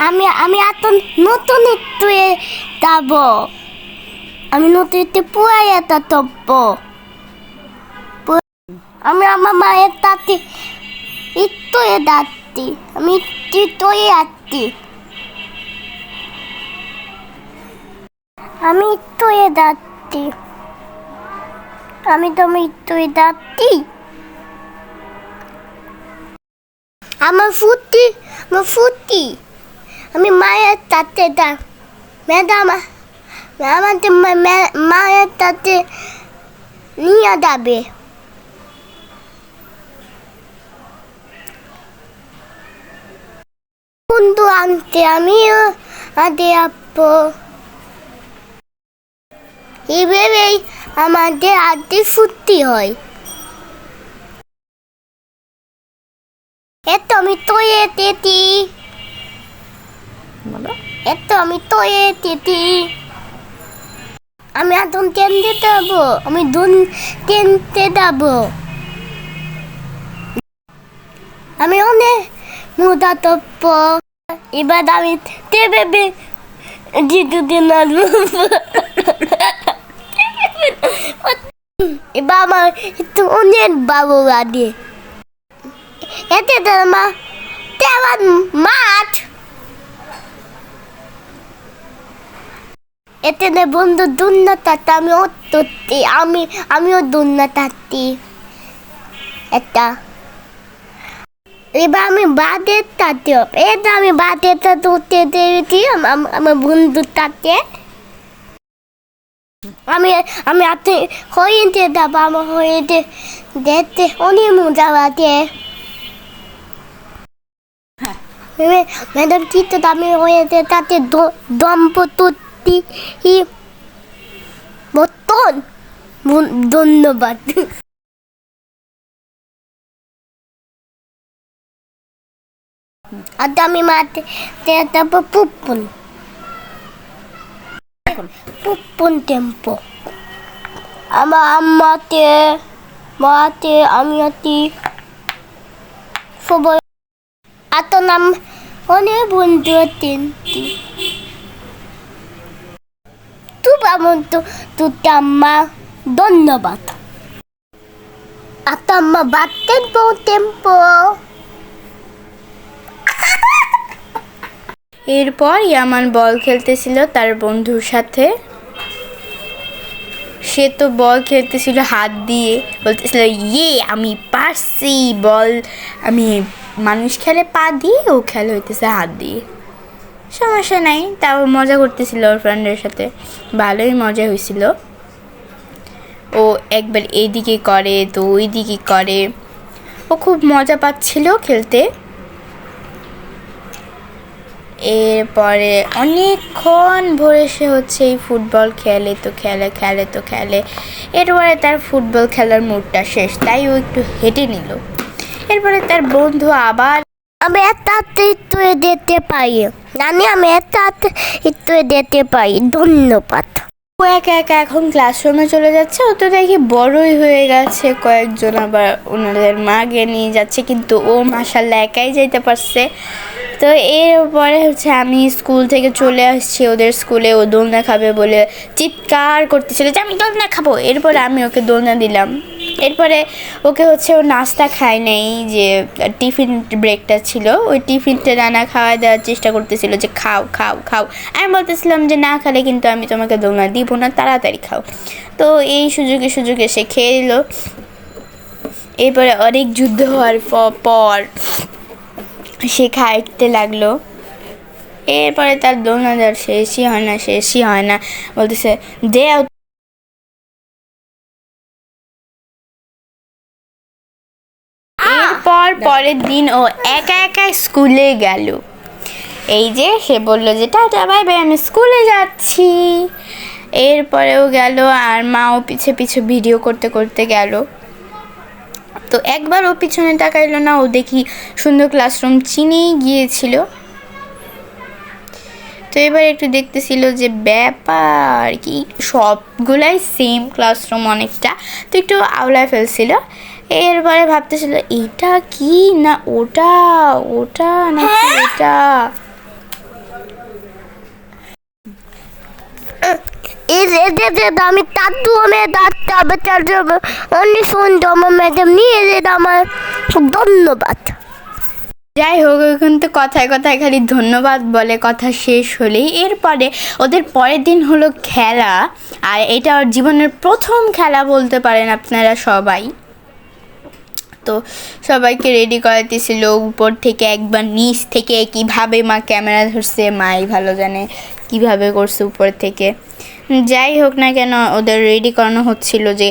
আমি আমি এত নতুন একটু যাব। আমি নতুন একটু পুয়াই এটা তব্য আমি আমার মায়ের তাতে একটু এ আমি একটু যাচ্ছি আমি একটু এ আমি একটু এ আমি মায়ের তাতে দা। ম্যাডাম আমাদের মায়ের তাতে নিয়ে যাবে। বন্ধু আনতে আমিও আদে আপু এভাবেই আমাদের আদে ফুর্তি হয়। এত আমি তেতি বলো এত আমি তৈরি তেতি আমি এখন টেনতে যাব, আমি দুন টেনতে যাব। আমি অনেক তপ্প এবার আমি এবার আমার একটু অনেক বাবু লাগে এতে তো মা তেমন মাঠ। এতে নে বন্ধু দুন্ন তাতে আমি অত্যতি আমি আমিও দুন্ন তাতি একটা। এবার আমি বাদের তাতে এটা আমি বাদের তাতে উঠতে দিয়েছি আম- আমার বন্ধুর তাতে আমি আমি আপনি হইতে যাব আমার হইতে দেখতে অনেক মজা লাগে। ম্যাডাম কি তো আমি হয়েছে তাতে দ- দম্পতি মতন। ধন্যবাদ। আর আমি মাঠে তারপর পুপুন পুপুন টেম্পো আমার আম্মাতে, মাতে, আমি আতি সবাই এত নাম অনেক বন্ধু তিনটি তুবা মতো তুতে ধন্যবাদ। আত আম্মা বাতেন পো টেম্পো এরপর ইয়ামান বল খেলতেছিল তার বন্ধুর সাথে। সে তো বল খেলতেছিল হাত দিয়ে, বলতেছিল ইয়ে আমি পারছি, বল, আমি মানুষ খেলে পা দিয়ে ও খেলে হইতেছে হাত দিয়ে। সমস্যা নাই, তাও মজা করতেছিল ওর ফ্রেন্ডের সাথে। ভালোই মজা হয়েছিল ও একবার এইদিকে করে, তো ওই দিকে করে। ও খুব মজা পাচ্ছিল খেলতে। এরপরে অনেকক্ষণ ভরে সে হচ্ছে এই ফুটবল খেলে, তো খেলে খেলে, তো খেলে। এরপরে তার ফুটবল খেলার মুডটা শেষ, তাই ও একটু হেঁটে নিল। এরপরে তার বন্ধু আবার আমি একটা একটু দিতে পারি। নানি, আমি একটা একটু দিতে পারি। ধন্যবাদ। ও একা একা এখন ক্লাসরুমে চলে যাচ্ছে? ও তো দেখি বড়ই হয়ে গেছে। কয়েকজন আবার ওনাদের মাকে নিয়ে যাচ্ছে, কিন্তু ও মাসাল্লাহ একাই যেতে পারছে। তো এরপরে হচ্ছে আমি স্কুল থেকে চলে আসছি। ওদের স্কুলে ও দোলনা খাবে বলে চিৎকার করতেছিল যে, আমি দোলনা খাব। এরপরে আমি ওকে দোলনা দিলাম। এরপরে ওকে হচ্ছে ও নাস্তা খায় নাই, যে টিফিন ব্রেকটা ছিল, ওই টিফিনটা রান্না খাওয়া দেওয়ার চেষ্টা করতেছিল যে খাও খাও খাও। আমি বলতেছিলাম যে না খালে কিন্তু আমি তোমাকে দোলনা দিব না, তাড়াতাড়ি খাও। তো এই সুযোগে সুযোগে সে খেয়ে দিল এরপরে অনেক যুদ্ধ হওয়ার পর সে খাইতে লাগল। এরপরে তার দোলনা দেওয়ার শেষই হয় না, শেষই হয় না। বলতেছে, দেও এরপর পরের দিন ও একা একা স্কুলে গেল। এই যে সে বলল যে, টাটা বাই বাই আমি স্কুলে যাচ্ছি। এরপরেও গেল আর মাও পিছে পিছে ভিডিও করতে করতে গেল। তো একবার ও পিছনে তাকাইলো না, ও দেখি সুন্দর ক্লাসরুম চিনেই গিয়েছিল। তো এবার একটু দেখতেছিল যে ব্যাপার কি, সবগুলাই সেম ক্লাসরুম অনেকটা। তো একটু আওলায় ফেলছিল এরপরে ভাবতেছিল এটা কি? না ওটা ওটা না হ্যাঁ? এটা? আমি তাতুমে তাতাবে তাতাবে অনেক জমা ম্যাডাম নিয়ে যেটা আমার। ধন্যবাদ। যাই হোক এখন তো কথায় কথায় খালি ধন্যবাদ বলে কথা শেষ হলেই এরপরে ওদের পরের দিন হলো খেলা। আর এটা ওর জীবনের প্রথম খেলা বলতে পারেন আপনারা সবাই। তো সবাইকে রেডি করাতেছিল উপর থেকে একবার নিচ থেকে কীভাবে মা ক্যামেরা ধরছে, মাই ভালো জানে কীভাবে করছে উপর থেকে। যাই হোক না কেন ওদের রেডি করানো হচ্ছিল যে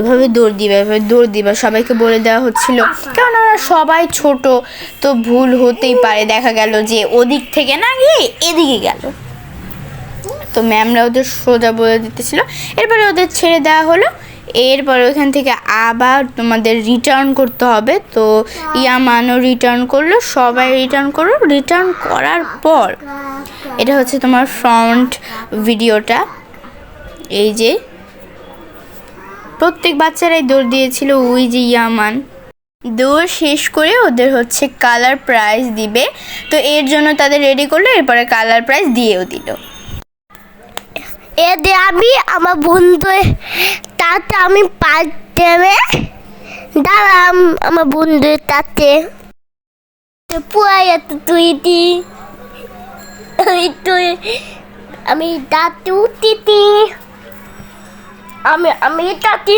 এভাবে দৌড় দিবে, এভাবে দৌড় দিবে, সবাইকে বলে দেওয়া হচ্ছিল। কারণ ওরা সবাই ছোট, তো ভুল হতেই পারে। দেখা গেল যে ওদিক থেকে না গিয়ে এদিকে গেল। তো ম্যামরা ওদের সোজা বলে দিতেছিল। এরপরে ওদের ছেড়ে দেওয়া হলো। এরপরে ওইখান থেকে আবার তোমাদের রিটার্ন করতে হবে। তো ইয়ামানও রিটার্ন করল সবাই রিটার্ন করল। রিটার্ন করার পর এটা হচ্ছে তোমার ফ্রন্ট ভিডিওটা এই যে প্রত্যেক বাচ্চারাই দৌড় দিয়েছিল ওই যে ইয়ামান। দৌড় শেষ করে ওদের হচ্ছে কালার প্রাইজ দিবে। তো এর জন্য তাদের রেডি করল এরপরে কালার প্রাইজ দিয়েও দিল। এ দিয়ে আমি আমার বন্ধু তাতে আমি পাঁচ দেবে দাঁড়াম আমার বন্ধু তাতে পুয়াই এত তুই দি। আমি তুই, আমি দাঁতে উঠিতি আমি আমি তাতে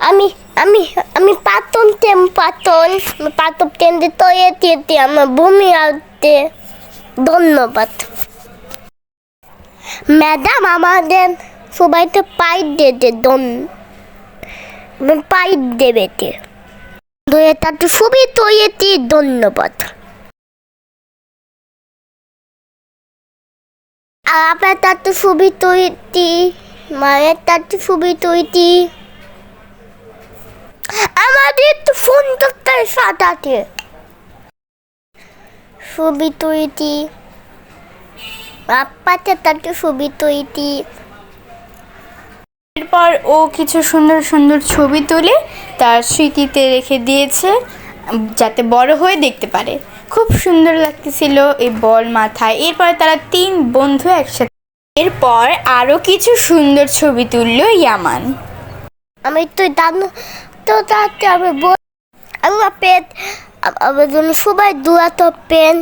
আমি আমি আমি পাতন টেম, পাতন। পাতন টেম তৈরি দিতে আমার ভূমি আনতে ধন্যবাদ। ম্যাডাম আমাদের সবাইকে পাইপ দিতে দন পাইপ দেবেতে দয়ে তাতে খুবই তৈরি ধন্যবাদ। আর আপনার তাতে খুবই তৈরি মায়ের তাতে খুবই তৈরি আমাদের একটু ফোন করতে সাদাতে খুবই তৈরি আপ্পাতে তাতে ছবি তৈরি এরপর ও কিছু সুন্দর সুন্দর ছবি তুলে তার স্মৃতিতে রেখে দিয়েছে, যাতে বড় হয়ে দেখতে পারে। খুব সুন্দর লাগতেছিল এই বল মাথায়। এরপর তারা তিন বন্ধু একসাথে এরপর আরও কিছু সুন্দর ছবি তুললো ইয়ামান। আমি তো জানো, তো তাতে আমি বল, আমার পেট আমার জন্য সবাই দোয়া তো পেন।